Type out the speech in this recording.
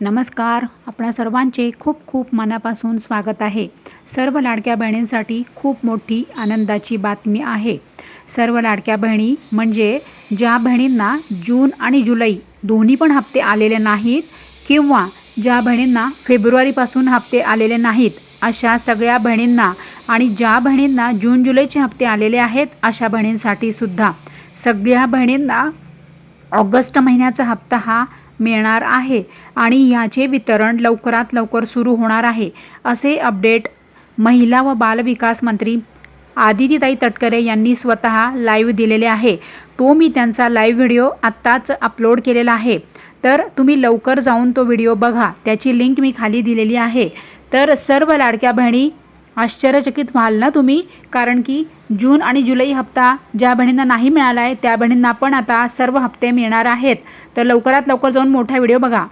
नमस्कार. आपणा सर्वांचे खूप खूप मनापासून स्वागत आहे. सर्व लाडक्या बहिणींसाठी खूप मोठी आनंदाची बातमी आहे. सर्व लाडक्या बहिणी म्हणजे ज्या बहिणींना जून आणि जुलै दोन्ही पण हप्ते आलेले नाहीत किंवा ज्या बहिणींना फेब्रुवारीपासून हप्ते आलेले नाहीत अशा सगळ्या बहिणींना आणि ज्या बहिणींना जून जुलैचे हप्ते आलेले आहेत अशा बहिणींसाठी सुद्धा. सगळ्या बहिणींना ऑगस्ट महिन्याचा हप्ता हा मिळणार आहे आणि याचे वितरण लवकरात लवकर सुरू होणार आहे असे अपडेट महिला व बालविकास मंत्री आदितीताई तटकरे यांनी स्वतः लाईव्ह दिलेले आहे. तो मी त्यांचा लाईव्ह व्हिडिओ आत्ताच अपलोड केलेला आहे. तर तुम्ही लवकर जाऊन तो व्हिडिओ बघा. त्याची लिंक मी खाली दिलेली आहे. तर सर्व लाडक्या बहिणी आश्चर्यचकित व्हाल ना तुम्ही? कारण की जून आणि जुलै हप्ता ज्या बहिणींना नाही मिळाला आहे त्या बहिणींना पण आता सर्व हप्ते मिळणार आहेत. तर लवकरात लवकर जाऊन मोठा व्हिडिओ बघा.